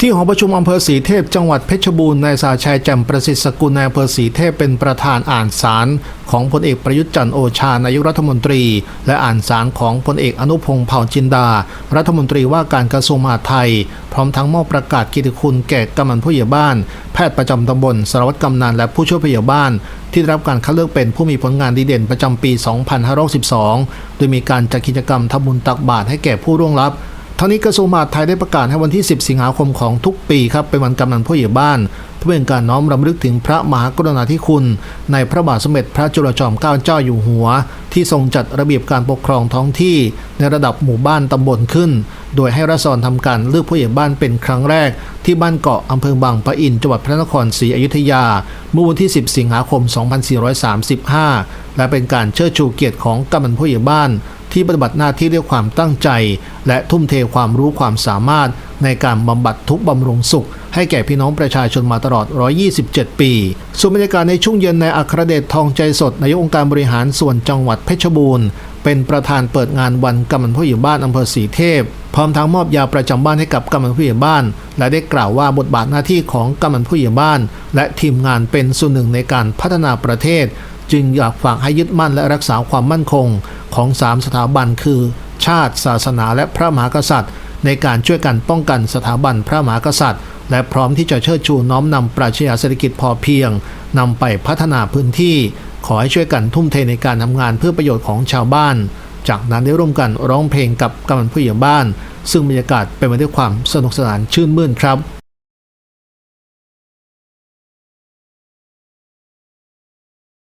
ที่หอประชุมอำเภอสีเทพจังหวัดเพชรบูรณ์นายสาชัยแจ่มประสิทธิ์สกุลนายอำเภอสีเทพเป็นประธานอ่านสารของพลเอกประยุทธ์จันทร์โอชานายกรัฐมนตรี และอ่านสารของพลเอกอนุพงศ์เผ่าจินดา รัฐมนตรีว่าการกระทรวงมหาดไทย พร้อมทั้งมอบประกาศกิติคุณแก่กำนันผู้ใหญ่บ้าน แพทย์ประจำตำบลสารวัตรกำนันและผู้ช่วยผู้ใหญ่บ้าน ที่ได้รับการคัดเลือกเป็นผู้มีผลงานดีเด่นประจำปี 2512โดยมีการจัดกิจกรรมทำบุญตักบาตรให้แก่ผู้ร่วงลับ ทั้งนี้กระทรวงมหาดไทยได้ประกาศให้วันที่ 10 สิงหาคมของทุกปีครับเป็นวันกำนันผู้ใหญ่บ้าน เพื่อเป็นการน้อมรำลึกถึงพระมหากรุณาธิคุณ ในพระบาทสมเด็จพระจุลจอมเกล้าเจ้าอยู่หัว ที่ทรงจัดระเบียบการปกครองท้องที่ในระดับหมู่บ้านตำบลขึ้น โดยให้รัษฎรทำการเลือกผู้ใหญ่บ้านเป็นครั้งแรก ที่บ้านเกาะอำเภอบางปะอินจังหวัดพระนครศรีอยุธยา เมื่อวันที่ 10 สิงหาคม 2435 และเป็นการเชิดชูเกียรติของกำนันผู้ใหญ่บ้าน ที่ปฏิบัติหน้าที่ด้วยความตั้งใจ และทุ่มเทความรู้ความสามารถในการบำบัดทุกบำรุงสุข ให้แก่พี่น้องประชาชนมาตลอด 127 ปี ส่วนบรรยากาศในช่วงเย็นในอัครเดชทองใจสดนายกองค์การบริหารส่วนจังหวัดเพชรบูรณ์ เป็นประธานเปิดงานวันกำนันผู้ใหญ่บ้านอำเภอสีเทพ พร้อมทั้งมอบยาประจำบ้านให้กับกำนันผู้ใหญ่บ้าน และได้กล่าวว่าบทบาทหน้าที่ของกำนันผู้ใหญ่บ้าน และทีมงานเป็นส่วนหนึ่งในการพัฒนาประเทศ จึงอยากฝากให้ยึดมั่นและรักษาความมั่นคงของสามสถาบันคือ ชาติ ศาสนา และพระมหากษัตริย์ ในการช่วยกันป้องกันสถาบันพระมหากษัตริย์ และพร้อมที่จะเชิดชูน้อมนำปรัชญาเศรษฐกิจพอเพียงนำไปพัฒนาพื้นที่ ขอให้ช่วยกันทุ่มเทในการทำงานเพื่อประโยชน์ของชาวบ้าน จากนั้นได้ร่วมกันร้องเพลงกับกำนันผู้ใหญ่บ้าน ซึ่งบรรยากาศเป็นไปด้วยความสนุกสนานชื่นมื่นครับ